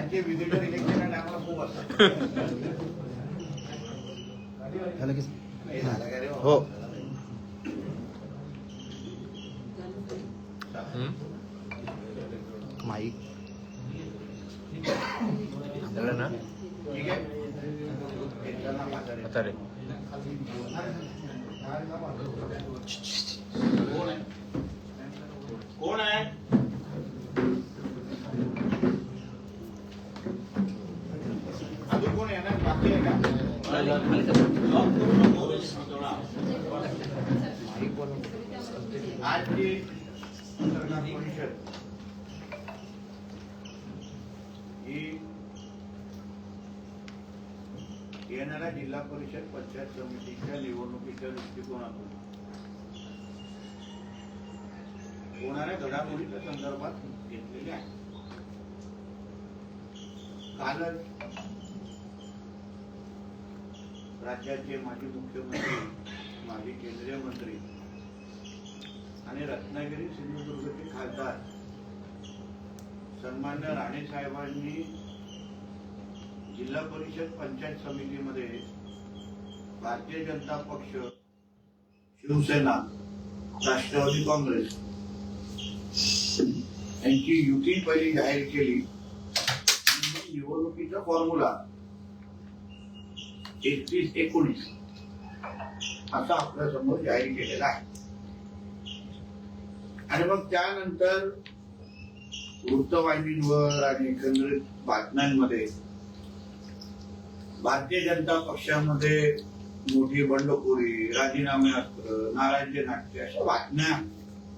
यांचे visitor election खूप असतात. हे? हो. माईक झालं ना? ठीक आहे. यांच्याना म्हातारे. आता रे. कोण आहे? कोण आहे? अजून कोण येणार बाकी आहे परिषद ही येणाऱ्या जिल्हा परिषद पंचायत समितीच्या निवडणुकीच्या दृष्टिकोनातून होणाऱ्या घडामोडीच्या संदर्भात घेतलेली आहे कालच राज्याचे माजी मुख्यमंत्री माजी केंद्रीय मंत्री आणि रत्नागिरी सिंधुदुर्गचे खासदार सन्मान्य राणे साहेबांनी जिल्हा परिषद पंचायत समितीमध्ये भारतीय जनता पक्ष शिवसेना राष्ट्रवादी काँग्रेस यांची युती पहिली जाहीर केली. निवडणुकीचा फॉर्म्युला एकतीस एकोणीस. असा आपल्यासमोर जाहीर केलेला आहे. आणि मग त्यानंतर वृत्तवाहिनींवर आणि एकंदरीत बातम्यांमध्ये भारतीय जनता पक्षामध्ये मोठी बंडखोरी राजीनामे अस्त्र नारायणचे नाट्य अशा बातम्या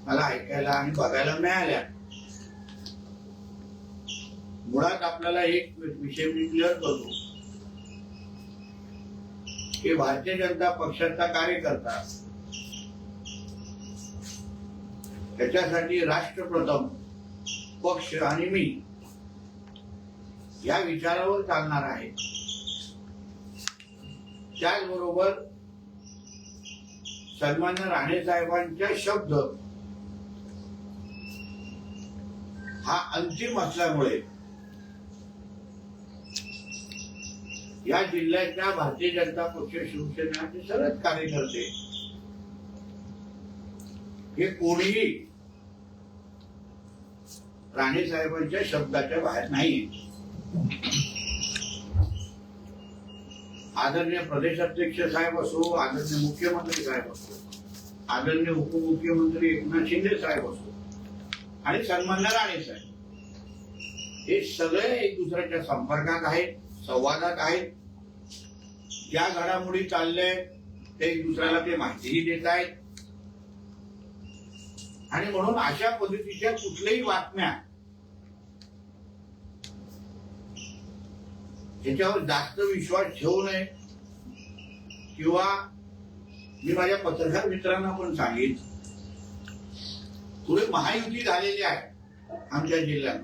मला ऐकायला आणि बघायला मिळाल्या. मुळात आपल्याला एक विषय मी क्लिअर करतो. हे भारतीय जनता पक्षाचा कार्यकर्ता. त्याच्यासाठी राष्ट्रप्रथम पक्ष आणि मी या विचारावर चालणार आहे. त्याचबरोबर सन्मान्य राणे साहेबांचा शब्द हा अंतिम असल्यामुळे या जिल्ह्याच्या भारतीय जनता पक्ष शिवसेनाचे सर्वच कार्यकर्ते. हे कोणीही राणे साहेबांच्या शब्दाच्या बाहेर नाही आदरणीय प्रदेशाध्यक्ष साहेब असो आदरणीय मुख्यमंत्री साहेब असो आदरणीय उपमुख्यमंत्री एकनाथ शिंदे साहेब असो आणि सन्मान्य राणे साहेब हे सगळे एक दुसऱ्याच्या संपर्कात आहेत. संवादात आहेत ज्या घडामोडी चालल्या ते एक दुसऱ्याला ते माहितीही देत आहेत. आणि म्हणून अशा पद्धतीच्या कुठल्याही बातम्या त्याच्यावर जास्त विश्वास ठेवू नये. किंवा मी माझ्या पत्रकार मित्रांना पण सांगेन थोडी महायुती झालेली आहे आमच्या जिल्ह्यात.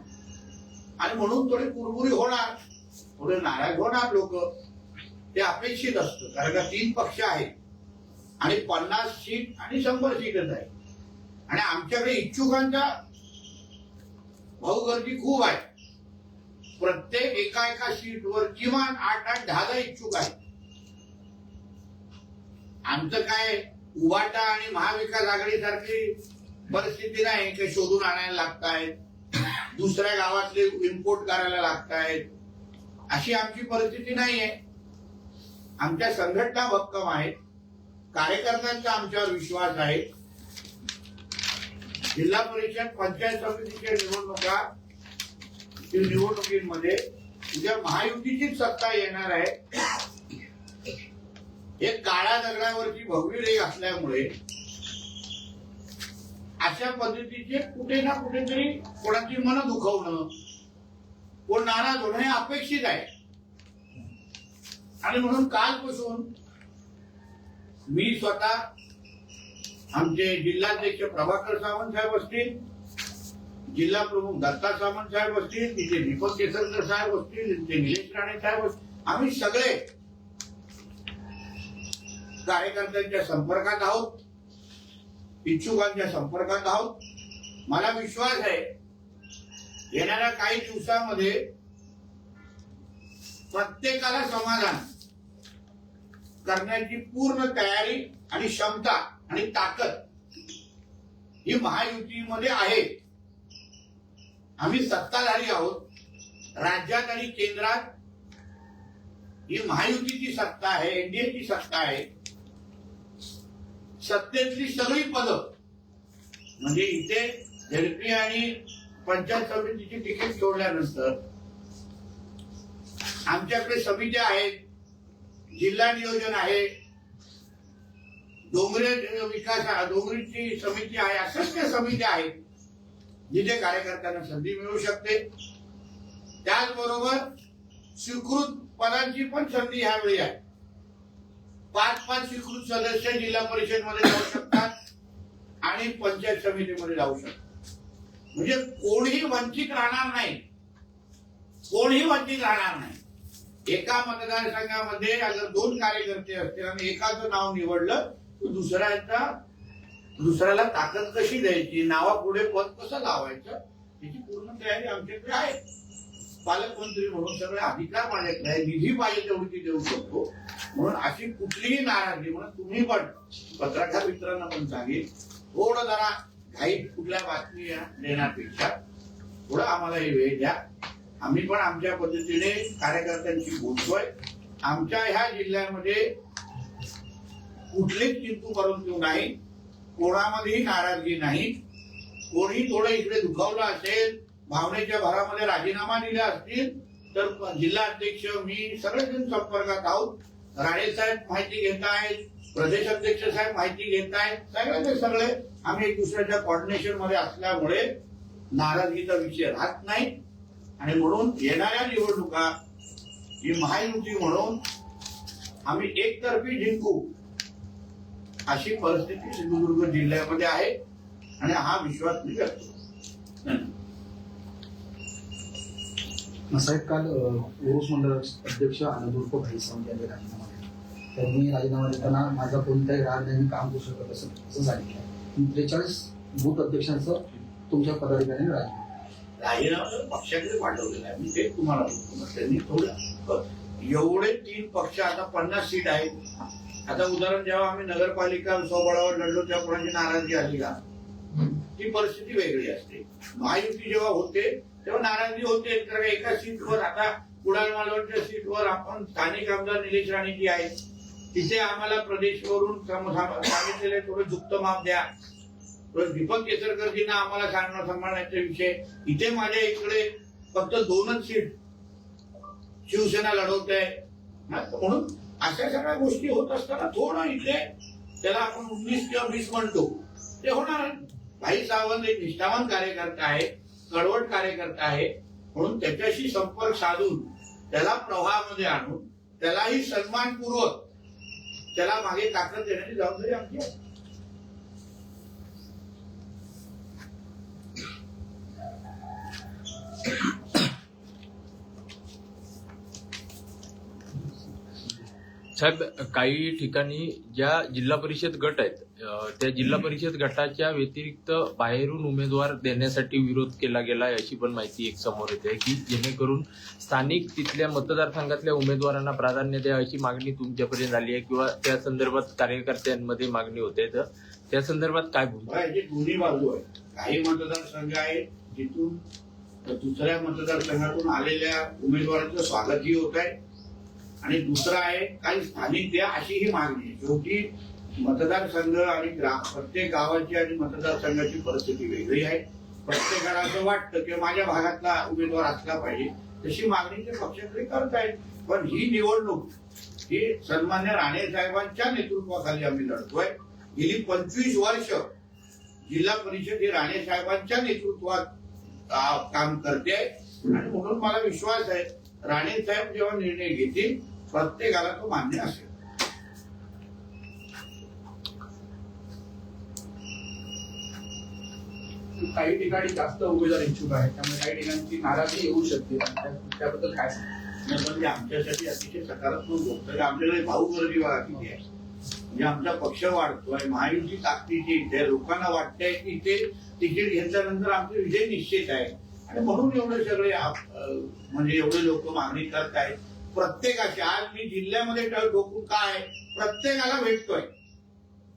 आणि म्हणून थोडी कुरबुरी होणार. पुढे नाराज होणार लोक? ते अपेक्षित असतं कारण का तीन पक्ष आहेत. आणि पन्नास सीट आणि शंभर सीटच आहे. आणि आमच्याकडे इच्छुकांचा भाऊ गर्दी खूप आहे. प्रत्येक एका एका सीटवर किमान आठ आठ दहा दहा इच्छुक आहेत. आमचं काय उभाटा आणि महाविकास आघाडी सारखी परिस्थिती नाही की शोधून आणायला लागतायत. दुसऱ्या गावातले इम्पोर्ट करायला लागतायत. अशी आमची परिस्थिती नाहीये. आमच्या संघटना भक्कम आहेत. कार्यकर्त्यांचा आमच्यावर विश्वास आहे. जिल्हा परिषद पंचायत समितीच्या निवडणुका निवडणुकीमध्ये उद्या महायुतीचीच सत्ता येणार आहे. हे काळ्या दगडावरची भव्य रेग असल्यामुळे अशा पद्धतीचे कुठे ना कुठेतरी कोणाची मन दुखवणं कोण नाराज होणं हे अपेक्षित आहे. आणि म्हणून कालपासून मी स्वतः आमचे जिल्हाध्यक्ष प्रभाकर सावंत साहेब असतील जिल्हा प्रमुख दत्ता सावंत साहेब असतील तिथे दीपक केसरकर साहेब असतील तिथे निलेश राणे साहेब असतील आम्ही सगळे कार्यकर्त्यांच्या संपर्कात आहोत इच्छुकांच्या संपर्कात आहोत. मला विश्वास आहे येणाऱ्या काही दिवसामध्ये प्रत्येकाला समाधान करण्याची पूर्ण तयारी आणि क्षमता आणि ताकद ही महायुतीमध्ये आहे. आम्ही सत्ताधारी आहोत. राज्यात आणि केंद्रात ही महायुतीची सत्ता आहे एनडीएची सत्ता आहे. सत्तेतली सगळी पदं म्हणजे इथे झेडपी आणि पंचायत समितीची तिकीट सोडल्यानंतर आमच्याकडे समित्या आहेत जिल्हा नियोजन आहे डोंगरे विकास डोंगरीची समिती आहे असंख्य समित्या आहेत जिथे कार्यकर्त्यांना संधी मिळू शकते. त्याचबरोबर स्वीकृत पदांची पण संधी ह्यावेळी आहे. पाच पाच स्वीकृत सदस्य जिल्हा परिषदमध्ये जाऊ शकतात आणि पंचायत समितीमध्ये जाऊ शकतात. म्हणजे कोणीही वंचित राहणार नाही. कोणीही वंचित राहणार नाही. एका मतदारसंघामध्ये अगर दोन कार्यकर्ते असतील आणि एकाचं नाव निवडलं तर दुसऱ्याचा दुसऱ्याला ताकद कशी द्यायची? नावापुढे पद कसं लावायचं? याची पूर्ण तयारी आमच्याकडे आहे. पालकमंत्री म्हणून सगळे अधिकार माझ्याकडे आहे. निधी पाहिजे तेवढी ती देऊ शकतो. म्हणून अशी कुठलीही नाराजी म्हणून तुम्ही पण पत्रकार मित्रांना पण सांगेल थोडं जरा घाईत कुठल्या बातमी देण्यापेक्षा थोडं आम्हाला हे वेळ द्या. आम्ही पण आमच्या पद्धतीने कार्यकर्त्यांशी बोलतोय. आमच्या ह्या जिल्ह्यामध्ये कुठलीच चिंतू करून देऊ नाही. कोणामध्येही नाराजगी नाही. कोणी थोडं इकडे दुखावलं असेल भावनेच्या भरामध्ये राजीनामा दिला असतील तर जिल्हा अध्यक्ष मी सगळेजण संपर्कात आहोत. राणे साहेब माहिती घेत आहेत. प्रदेश अध्यक्ष साहेब माहिती घेत आहेत सगळे सगळे आम्ही एक दुसऱ्याच्या कॉर्डिनेशनमध्ये असल्यामुळे नाराजगीचा विषय राहत नाही. आणि म्हणून येणाऱ्या निवडणुका ही महायुती म्हणून आम्ही एकतर्फी जिंकू अशी परिस्थिती सिंधुदुर्ग जिल्ह्यामध्ये आहे. आणि हा विश्वास मी करतो. साहेब काल ओरोस मंडळ अध्यक्ष आनंदुर्फ भाई यांनी राजीनामा त्यांनी राजीनामा देताना माझा कोणताही राग नाही मी काम करू शकत असं असं सांगितलं. त्रेचाळीस बूथ अध्यक्षांचं तुमच्या पदाधिकाऱ्यांनी राजीनामा राजीनामा पक्षाकडे पाठवलेला आहे. मी तुम्हाला त्यांनी थोडं एवढे तीन पक्ष आता पन्नास सीट आहेत. आता उदाहरण जेव्हा आम्ही नगरपालिका स्वबळावर लढलो तेव्हा कोणाची नाराजगी आली का? ती परिस्थिती वेगळी असते. महायुती जेव्हा होते तेव्हा नाराजगी होते. तर एका सीटवर आता कुडाळ मालवणच्या सीटवर आपण स्थानिक आमदार निलेश राणे जी आहेत. तिथे आम्हाला प्रदेशवरून वरून सांगितलेले थोडं दुप्त माप द्या. दीपक केसरकरजींना आम्हाला सांगणं सांभाळण्याचा विषय. इथे माझ्या इकडे फक्त दोनच सीट शिवसेना लढवत आहे. म्हणून अशा सगळ्या गोष्टी होत असताना थोडं इथे त्याला आपण उन्नीस किंवा वीस म्हणतो. ते होणार. भाई सावंत एक निष्ठावान कार्यकर्ता आहे कडवट कार्यकर्ता आहे. म्हणून त्याच्याशी संपर्क साधून त्याला प्रवाहामध्ये आणून त्यालाही सन्मानपूर्वक त्याला मागे ताकद देण्याची जबाबदारी आमची आहे. साहेब काही ठिकाणी ज्या जिल्हा परिषद गट आहेत त्या जिल्हा परिषद गटाच्या व्यतिरिक्त बाहेरून उमेदवार देण्यासाठी विरोध केला गेला आहे अशी पण माहिती एक समोर येते की जेणेकरून स्थानिक तिथल्या मतदारसंघातल्या उमेदवारांना प्राधान्य द्या अशी मागणी तुमच्यापर्यंत आली आहे किंवा त्या संदर्भात कार्यकर्त्यांमध्ये मागणी होते तर? त्या संदर्भात काय दोन्ही बाजू आहे काही मतदारसंघ आहेत जिथून दुसऱ्या मतदारसंघातून आलेल्या उमेदवारांचं स्वागतही होत आहे. आणि दुसरं आहे काही स्थानिक द्या अशी ही मागणी आहे. शेवटी मतदारसंघ आणि ग्राम प्रत्येक गावाची आणि मतदारसंघाची परिस्थिती वेगळी आहे. प्रत्येकाला असं वाटतं की माझ्या भागातला उमेदवार असला पाहिजे. तशी मागणी ते पक्षाकडे करत आहेत पण ही निवडणूक ही सन्मान्य राणे साहेबांच्या नेतृत्वाखाली आम्ही लढतोय. गेली पंचवीस वर्ष जिल्हा परिषद ही राणे साहेबांच्या नेतृत्वात काम करते. आणि म्हणून मला विश्वास आहे राणे साहेब जेव्हा निर्णय घेतील प्रत्येकाला तो मान्य असेल. काही ठिकाणी जास्त उमेदवार इच्छुक आहेत त्यामुळे काही ठिकाणची नाराजी येऊ शकते. त्या- त्याबद्दल काय म्हणजे आमच्यासाठी अतिशय सकारात्मक गोष्ट आमच्याकडे भाऊ गर्दी किती आहे. म्हणजे आमचा पक्ष वाढतोय. महायुती ताकदीची इथे लोकांना वाटतंय की ते तिकीट घेतल्यानंतर आमचे विजय निश्चित आहे आणि म्हणून एवढे सगळे म्हणजे एवढे लोक मागणी करत आहेत. प्रत्येकाची आज मी जिल्ह्यामध्ये ट- डोकून काय प्रत्येकाला भेटतोय.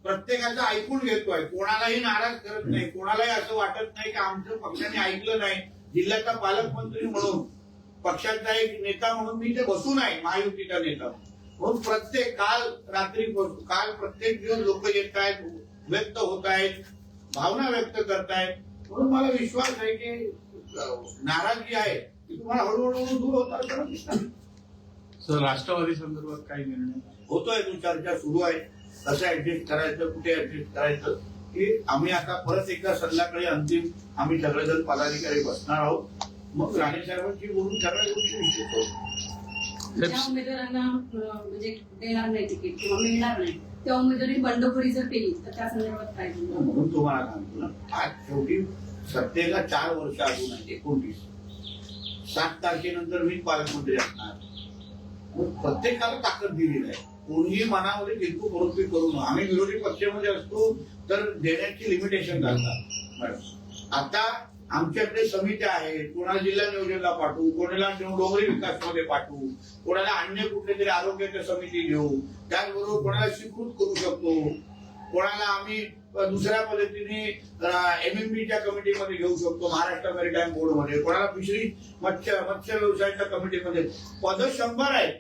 प्रत्येकाचं ऐकून घेतोय. कोणालाही नाराज करत नाही. कोणालाही असं वाटत नाही की आमचं पक्षाने ऐकलं नाही. जिल्ह्याचा पालकमंत्री म्हणून पक्षाचा एक नेता म्हणून मी ते बसून आहे महायुतीचा नेता. म्हणून प्रत्येक काल रात्री बस- काल प्रत्येक दिवस लोक येत आहेत व्यक्त होत आहेत भावना व्यक्त करतायत म्हणून मला विश्वास आहे की नाराजगी आहे ती तुम्हाला हळूहळू दूर होता दिसणार. सर राष्ट्रवादी संदर्भात काही निर्णय? होतोय तो चर्चा सुरू आहे. कसं ऍडजस्ट करायचं कुठे ऍडजस्ट करायचं की आम्ही आता परत एकदा संध्याकाळी अंतिम आम्ही सगळेजण पदाधिकारी बसणार आहोत. मग राणे साहेबांची बोलून सगळ्या गोष्टी निश्चित उमेदवारांना म्हणजे देणार नाही तिकीट किंवा मिळणार नाही त्या उमेदवारी बंडखोरी जर केली तर त्या संदर्भात काय? म्हणून तुम्हाला सांगतो ना आज शेवटी सत्तेला चार वर्ष अजून आहे एकोणतीस. सात तारखेनंतर मी पालकमंत्री असणार. मग प्रत्येकाला ताकद दिलेली आहे. कोणीही मनामध्ये बिलकुल करून करू नये. आम्ही विरोधी पक्षामध्ये असतो तर देण्याची लिमिटेशन घालतात. मॅडम आता आमच्याकडे समित्या आहेत. कोणाला जिल्हा नियोजनला पाठवू कोणाला डोंगरी विकासमध्ये पाठवू कोणाला अन्य कुठले तरी आरोग्याच्या समिती घेऊ. त्याचबरोबर कोणाला स्वीकृत करू शकतो. कोणाला आम्ही दुसऱ्या पद्धतीने एमएमबीच्या कमिटीमध्ये घेऊ शकतो महाराष्ट्र मेरिटाईम बोर्डमध्ये कोणाला फिशरी मत्स्य मत्स्य व्यवसायाच्या कमिटीमध्ये? पद शंभर आहेत.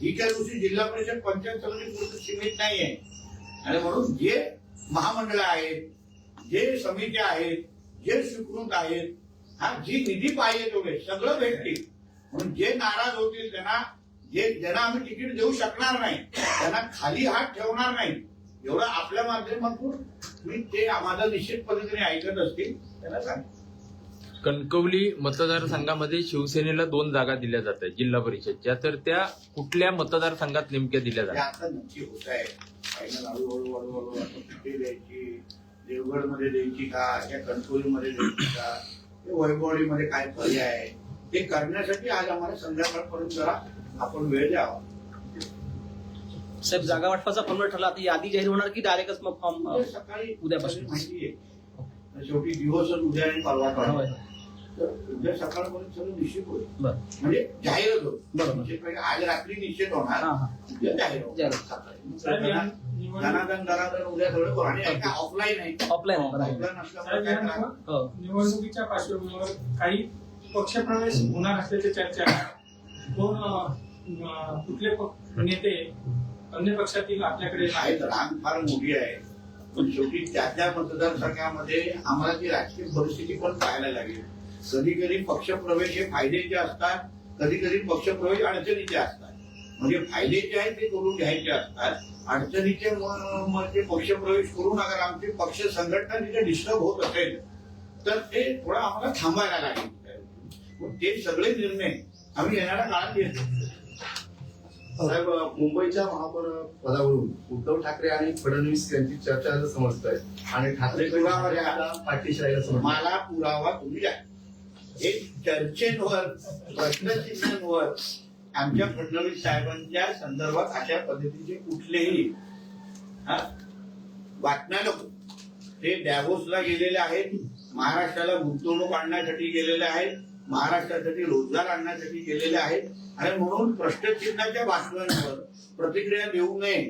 ही काही दिवशी जिल्हा परिषद पंचायत समिती सीमित नाही आहे आणि म्हणून जे महामंडळ आहेत जे समित्या आहेत जे स्वीकृत आहेत हा जी निधी पाहिजे तेवढे सगळं भेटतील. म्हणून जे नाराज होतील त्यांना जे ज्यांना आम्ही तिकीट देऊ शकणार नाही त्यांना खाली हात ठेवणार नाही. एवढं आपल्या माध्यमातून मी ते ऐकत असतील त्यांना सांग. कणकवली मतदारसंघामध्ये शिवसेनेला दोन जागा दिल्या जात आहेत जिल्हा परिषदच्या. तर त्या कुठल्या मतदारसंघात नेमक्या दिल्या ते जातात आता नक्की होत आहे फायनल हळूहळू हळूहळू आता कुठे द्यायची? देवगडमध्ये द्यायची का? या कणकवलीमध्ये द्यायची का? ते काय पर्याय आहे? ते करण्यासाठी आज आम्हाला संध्याकाळपर्यंत जरा आपण वेळ द्यावा. साहेब जागा वाटपाचा फॉर्म्युला ठरला. आता यादी जाहीर होणार की डायरेक्टच मग फॉर्म सकाळी उद्यापासून. माहिती आहे. शेवटी दिवसच उद्या आणि परवा उद्या सकाळपर्यंत सगळं निश्चित होईल. बरं. म्हणजे जाहीरच होईल बरोबर. म्हणजे आज रात्री निश्चित होणार. उद्या जाहीर होणार. जाहीर. सकाळी. साहेब, या निवडणूक- धनाधन धनाधन उद्या सगळं करू आणि एका ऑफलाईन आहे. ऑफलाईन असल्यामुळे हो. निवडणुकीच्या पार्श्वभूमीवर काही पक्षप्रवेश होणार असल्याची चर्चा. दोन कुठले नेते अन्य पक्षातील आपल्याकडे आहेत. रांग फार मोठी आहे. पण शेवटी त्या त्या मतदारसंघामध्ये आम्हाला ती राजकीय परिस्थिती पण पाहायला लागेल. कधी कधी पक्षप्रवेश हे फायद्याचे असतात कधी कधी पक्षप्रवेश अडचणीचे असतात. म्हणजे फायद्याचे आहेत ते करून घ्यायचे असतात. अडचणीचे म- म्हणजे पक्षप्रवेश करून अगर आमची पक्ष संघटना तिथे डिस्टर्ब होत असेल तर ते थोडं आम्हाला थांबायला लागेल. ते सगळे निर्णय आम्ही येणाऱ्या काळात घेतो साहेब मुंबईच्या महापौर पदावरून उद्धव ठाकरे आणि फडणवीस यांची चर्चा असं समजतंय आणि ठाकरे. पाठीशी राहिला मला पुरावा तुम्ही द्या. हे चर्चेंवर प्रश्नचिन्हांवर आमच्या फडणवीस साहेबांच्या संदर्भात अशा पद्धतीचे कुठलेही बातम्या नको. ते डॅवोसला गेलेले आहेत महाराष्ट्राला गुंतवणूक आणण्यासाठी गेलेले आहेत महाराष्ट्रासाठी रोजगार आणण्यासाठी गेलेले आहेत. आणि म्हणून प्रश्नचिन्हाच्या बातम्यांवर प्रतिक्रिया देऊ नये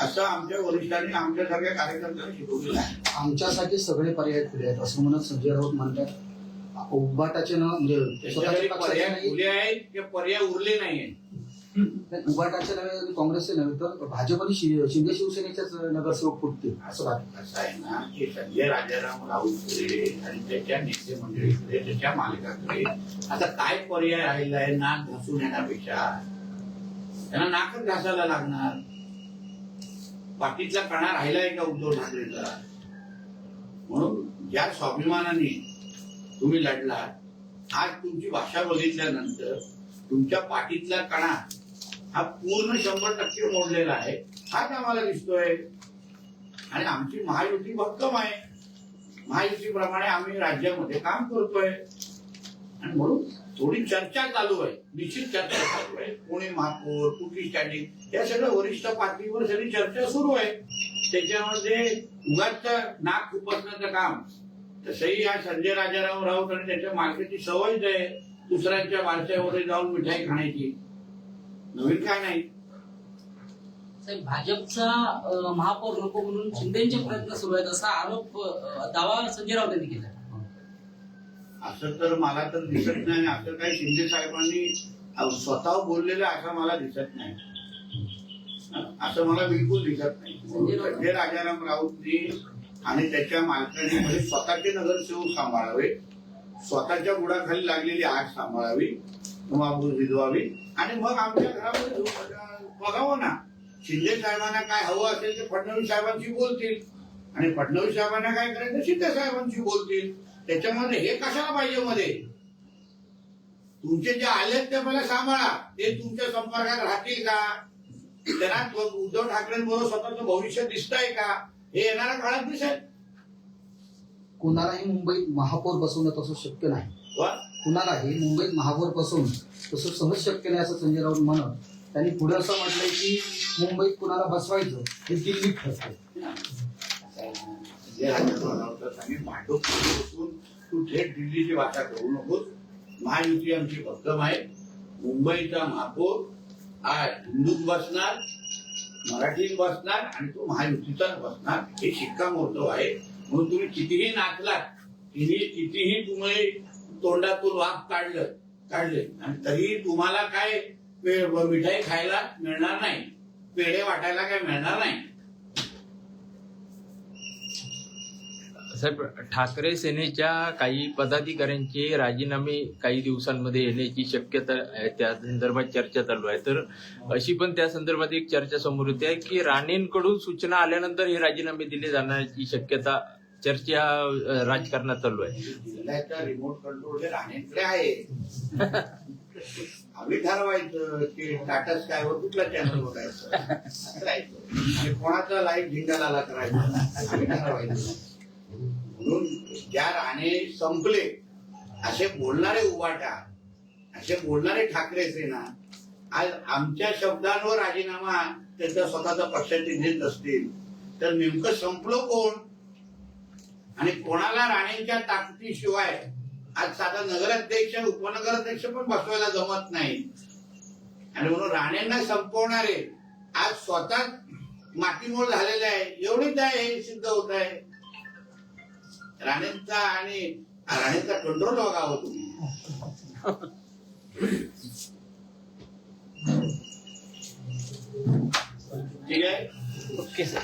असं आमच्या वरिष्ठांनी आमच्यासारख्या कार्यकर्त्यांना शिकवलेलं आहे. आमच्यासाठी सगळे पर्याय खुले आहेत असं म्हणत संजय राऊत म्हणतात. उभाटाचे न म्हणजे पर्याय खुले आहेत की पर्याय उरले नाहीये नाही, उभाटाचे नव्हे काँग्रेसचे नव्हे तर भाजप आणि शिंदे शिवसेनेच्याच नगरसेवक फुटतील. असं वाटतं. असं आहे ना की संजय राजाराम राऊतकडे आणि त्याच्या नेते मंडळीकडे त्याच्या मालकाकडे. आता काय पर्याय राहिला आहे नाक घासून येण्यापेक्षा? त्यांना नाकच घासायला लागणार. पाठीतला कणा राहिलाय का उद्धव ठाकरेचा? म्हणून ज्या स्वाभिमानाने तुम्ही लढला आज तुमची भाषा बघितल्यानंतर तुमच्या पाठीतला कणा हा पूर्ण शंभर टक्के मोडलेला आहे. हाच आम्हाला दिसतोय. आणि आमची महायुती भक्कम आहे. महायुतीप्रमाणे आम्ही राज्यामध्ये काम करतोय. आणि म्हणून थोडी चर्चा चालू आहे. निश्चित चर्चा चालू आहे. पुणे महापौर कुठली स्टँडिंग या सगळ्या वरिष्ठ पातळीवर सगळी चर्चा सुरू आहे. त्याच्यामध्ये उगाच नाक खुपसण्याचं काम. तसंही या संजय राजाराम राऊत आणि त्याच्या मालकीची सवयच आहे दुसऱ्यांच्या वारशावर जाऊन मिठाई खाण्याची. नवीन काय नाही. साहेब भाजपचा महापौर नको म्हणून शिंदेचे प्रयत्न सुरू आहेत असा आरोप दावा संजय राऊत यांनी केला. असं तर मला तर दिसत नाही. असं काही शिंदे साहेबांनी स्वतः बोललेलं असं मला दिसत नाही. असं मला बिलकुल दिसत नाही. संजय राजाराम राऊतनी आणि त्याच्या मालकांनी म्हणजे स्वतःचे नगरसेवक सांभाळावे स्वतःच्या बुडाखाली लागलेली आग सांभाळावी विधवावी आणि मग आमच्या घरामध्ये बघावं ना शिंदे साहेबांना काय हवं असेल ते फडणवीस साहेबांशी बोलतील. आणि फडणवीस साहेबांना काय करायचं? शिंदे साहेबांशी बोलतील. त्याच्यामध्ये हे कशाला पाहिजे मध्ये? तुमचे जे आलेत ते मला सांभाळा. ते तुमच्या संपर्कात राहतील का? त्यांना उद्धव ठाकरेंबरोबर स्वतःचं भविष्य दिसतंय का? हे येणाऱ्या काळात दिसेल. कुणालाही मुंबईत महापौर बसवणं तसं शक्य नाही? कुणालाही मुंबईत महापौर बसवणं तसं सहज शक्य नाही असं संजय राऊत म्हणत त्यांनी पुढे असं म्हटलंय की मुंबईत कुणाला बसवायचं हे दिल्लीत ठरतंय. जे राजकारणावर बसून तू थेट दिल्लीची भाषा करू नकोस. महायुती आमची भक्कम आहे. मुंबईचा महापौर आज हिंदूत बसणार मराठीत बसणार आणि तो महायुतीचाच बसणार. हे शिक्कामोर्तब आहे. म्हणून तुम्ही कितीही नाचलात तिने कितीही तुम्ही तोंडातून वाघ काढलं काढले. आणि तरी तुम्हाला काय मिठाई खायला मिळणार नाही? पेढे वाटायला काय मिळणार नाही? साहेब ठाकरे सेनेच्या काही पदाधिकाऱ्यांचे राजीनामे काही दिवसांमध्ये येण्याची शक्यता आहे. त्या संदर्भात चर्चा चालू आहे. तर अशी पण त्या संदर्भात एक चर्चा समोर होती आहे की राणेंकडून सूचना आल्यानंतर हे राजीनामे दिले जाण्याची शक्यता चर्चा राजकारणात चालू आहे. रिमोट कंट्रोल राणेंकडे आहे आम्ही ठरवायचं की टाटा स्कायवर कुठला चॅनल बघायचं. कोणाचा लाईव्ह झिंगाला करायचा. आम्ही ठरवायचं. म्हणून ज्या राणे संपले असे बोलणारे उबाटा असे बोलणारे ठाकरे सेना आज आमच्या शब्दांवर राजीनामा त्यांचा स्वतःचा पक्षाचे देत असतील तर नेमकं संपलं कोण? आणि कोणाला राणेंच्या ताकदीशिवाय आज साधा नगराध्यक्ष उपनगराध्यक्ष पण बसवायला जमत नाही. आणि म्हणून राणेंना संपवणारे आज स्वतः मातीमोल झालेले आहे. एवढीच आहे हे सिद्ध होत आहे. राणेंचा आणि राणेंचा कंट्रोल बघावं तुम्ही. ठीक आहे? Okay sir.